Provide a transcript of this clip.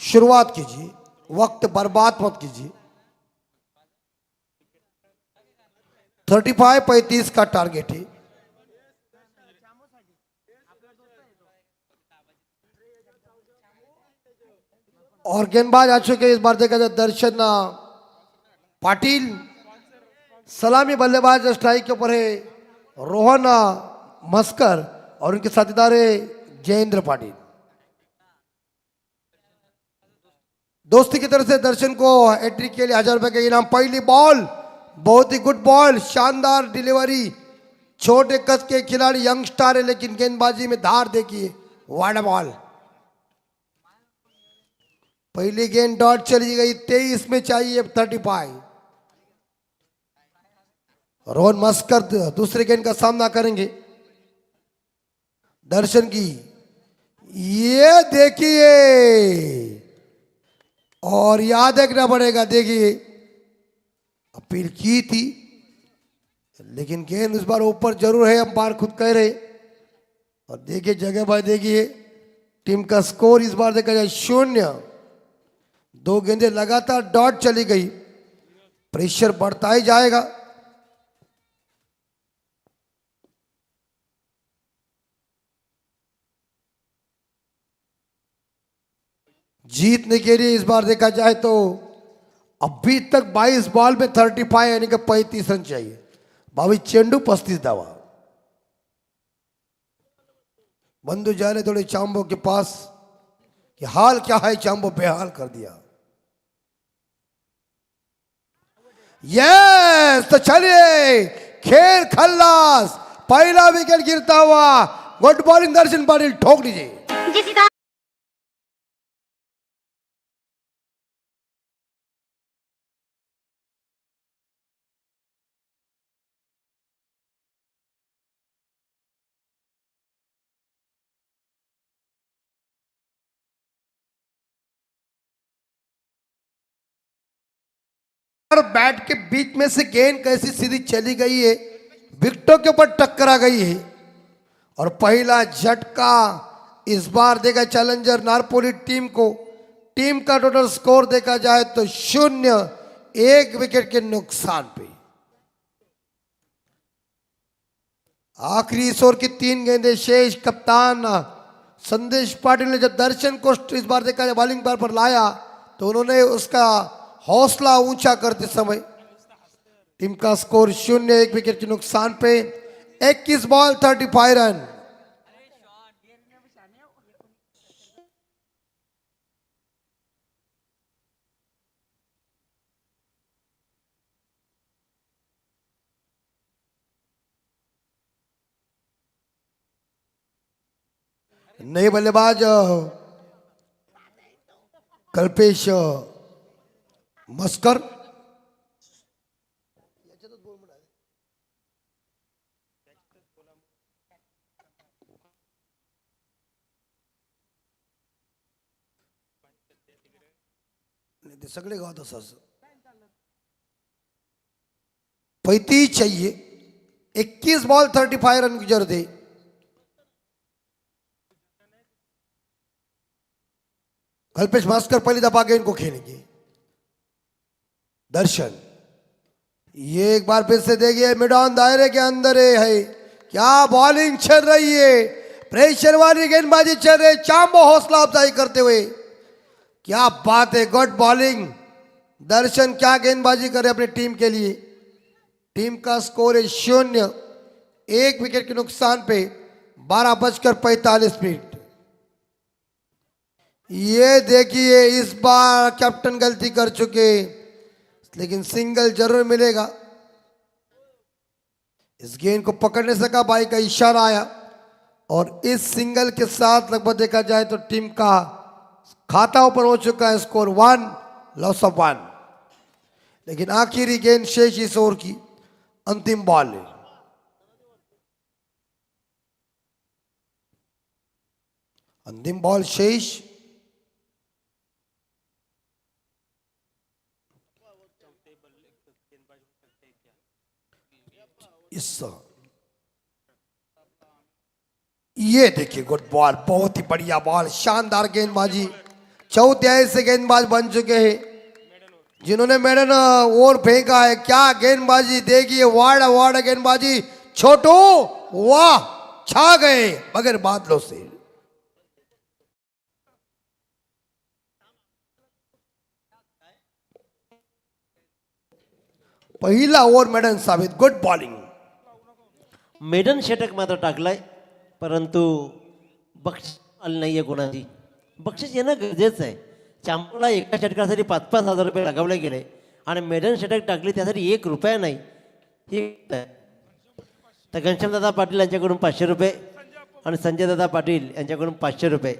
शुरुआत कीजिए, वक्त बर्बाद मत कीजिए। थर्टी फाइव पैंतीस का टारगेट है। और गेंदबाज आ चुके इस बार देखा जाए दर्शन पाटिल, सलामी बल्लेबाज स्ट्राइक के ऊपर है, रोहन मस्कर, और उनके साथीदार है जयेंद्र पाटिल। दोस्ती की तरफ़ से दर्शन को एट्रिक के लिए हज़ार रुपए का इनाम, पहली बॉल बहुत ही गुड बॉल शानदार डिलीवरी छोटे कद के खिलाड़ी यंग स्टार है, लेकिन गेंदबाजी में धार देखिए वाइड बॉल पहली गेंद डॉट चली गई, तेईस में चाहिए थर्टी फाइव रोहन मस्कर दूसरे गेंद का सामना करेंगे। दर्शन की, ये देखिए! और याद रखना पड़ेगा, देखिए, अपील की थी, लेकिन गेंद उस बार ऊपर ज़रूर है, अंपायर खुद कह रहे। और देखिए, जगह भाई देखिए, टीम का स्कोर इस बार देखा जाए, शून्य। दो गेंदे लगातार डॉट चली गई। प्रेशर बढ़ता ही जाएगा। जीतने के लिए इस बार देखा जाए तो अभी तक 22 बॉल में 35 यानी कि 35 रन चाहिए। बावीस चेंडू 35 धावा। बंधु जा रहे थोड़े चांबो के पास कि हाल क्या है, चांबो बेहाल कर दिया। यस तो चलिए, खेल खल्लास, पहला विकेट गिरता हुआ, गुड बॉलिंग दर्शन पाटिल ठोक लीजिए और बैट के बीच में से गेंद कैसी सीधी चली गई है विकटों के ऊपर टक्करा गई है। और पहला झटका इस बार देगा चैलेंजर नारपोली टीम को। टीम का टोटल स्कोर देखा जाए तो शून्य एक विकेट के नुकसान पे। आखिरी इस ओवर की तीन गेंदें शेष कप्तान संदेश पाटिल ने जब दर्शन को इस बार देखा बॉलिंग पर, पर लाया तो उन्होंने उसका हौसला ऊँचा करते समय टीम का स्कोर शून्य, एक विकेट के नुकसान पे 21 बॉल 35 रन। नए बल्लेबाज कल्पेश मस्कर। नाही, ते सगळे गावात असं असं चाहिए इक्कीस बॉल थर्टी फाइव रन की ज़रूरत है कल्पेश भास्कर पहली दफ़ा गेंद को खेलेंगे। दर्शन। ये एक बार फिर से देखिए मिडॉन दायरे के अंदर है, क्या बॉलिंग चल रही है? प्रेशर वाली गेंदबाजी चल रही है। चांबो हौसला अफजाई करते हुए। क्या बात है गुड बॉलिंग दर्शन क्या गेंदबाजी करे अपनी टीम के लिए। टीम का स्कोर है शून्य। एक विकेट के नुकसान पे बारह बजकर पैतालीस मिनट। ये देखिए इस बार कैप्टन गलती कर चुके। लेकिन सिंगल ज़रूर मिलेगा। इस गेंद को पकड़ने से का भाई का इशारा आया। और इस सिंगल के साथ लगभग देखा जाए तो टीम का खाता ऊपर हो चुका है, score one, loss of one. लेकिन आखिरी गेंद शेष इस ओवर की, अंतिम बॉल है। अंतिम बॉल शेष ये देखिए गुड बॉल बहुत ही बढ़िया बॉल शानदार गेंदबाजी। चौथाई से गेंदबाज बन चुके हैं। जिन्होंने मेडन ओवर फेंका है, क्या गेंदबाजी देगी वाड़ वाड़ गेंदबाजी। छोटू, वाह, छा गए, मगर बादलों से। पहिला ओव्हर मेडन साबित गुड बॉलिंग मेडन षटक मात्र टाकलाय परंतु बक्षीस आलं नाही आहे कोणाची. बक्षीस येणं गरजेचं आहे. चांपूला एका षटकासाठी पाच पाच हजार रुपये लगावले गेले आणि मेडन षटक टाकली त्यासाठी एक रुपया नाही. ही आहे. तर घनश्यामदादा पाटील यांच्याकडून पाचशे रुपये आणि संजयदादा पाटील यांच्याकडून पाचशे रुपये.